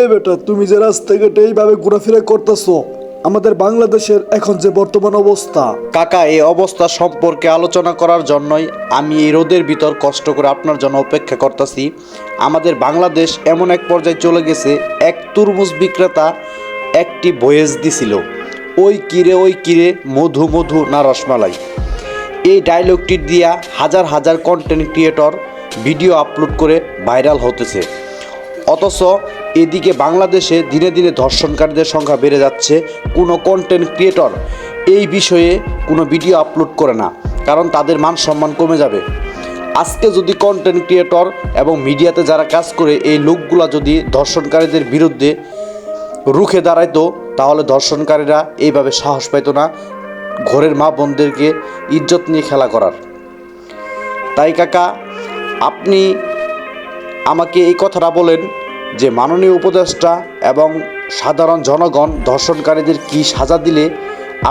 এ বেটা, তুমি যে রাস্তা রাস্তাঘাটে এইভাবে ঘোরাফেরা করতেছো, আমাদের বাংলাদেশের এখন যে বর্তমান অবস্থা। কাকা, এই অবস্থা সম্পর্কে আলোচনা করার জন্যই আমি এই রোদের ভিতর কষ্ট করে আপনার জন্য অপেক্ষা করতেছি। আমাদের বাংলাদেশ এমন এক পর্যায়ে চলে গেছে, এক তরমুজ বিক্রেতা একটি ভয়েস দিছিল, ওই কিরে ওই কিরে মধু মধু না রসমালাই? এই ডায়লগটি দিয়া হাজার হাজার কন্টেন্ট ক্রিয়েটর ভিডিও আপলোড করে ভাইরাল হতেছে। অথচ এদিকে বাংলাদেশে দিনে দিনে ধর্ষণকারীদের সংখ্যা বেড়ে যাচ্ছে কোনো কন্টেন্ট ক্রিয়েটর এই বিষয়ে কোনো ভিডিও আপলোড করে না, কারণ তাদের মান সম্মান কমে যাবে। আজকে যদি কন্টেন্ট ক্রিয়েটর এবং মিডিয়াতে যারা কাজ করে, এই লোকগুলা যদি ধর্ষণকারীদের বিরুদ্ধে রুখে দাঁড়াইতো, তাহলে ধর্ষণকারীরা এইভাবে সাহস পাইতো না ঘরের মা বোনদেরকে ইজ্জত নিয়ে খেলা করার। তাই কাকা, আপনি আমাকে এই কথাটা বলেন যে মাননীয় উপদেষ্টা এবং সাধারণ জনগণ ধর্ষণকারীদের কি সাজা দিলে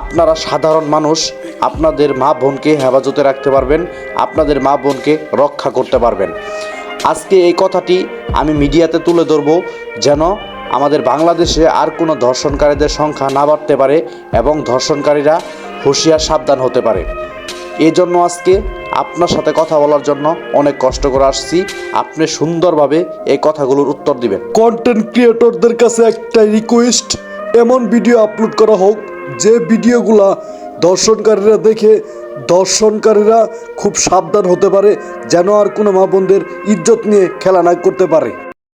আপনারা সাধারণ মানুষ আপনাদের মা বোনকে হেফাজতে রাখতে পারবেন, আপনাদের মা বোনকে রক্ষা করতে পারবেন। আজকে এই কথাটি আমি মিডিয়াতে তুলে ধরব যেন আমাদের বাংলাদেশে আর কোনো ধর্ষণকারীদের সংখ্যা না বাড়তে পারে এবং ধর্ষণকারীরা হুঁশিয়ার সাবধান হতে পারে। এই জন্য আজকে আপনার সাথে কথা বলার জন্য অনেক কষ্ট করে আসছি। আপনি সুন্দরভাবে এই কথাগুলোর উত্তর দিবেন। কন্টেন্ট ক্রিয়েটরদের কাছে একটা রিকোয়েস্ট এমন ভিডিও আপলোড করা হোক, যে ভিডিওগুলা দর্শনকারীরা দেখে, দর্শনকারীরা খুব সাবধান হতে পারে, যেন আর কোনো মা বোনদের ইজ্জত নিয়ে খেলা না করতে পারে।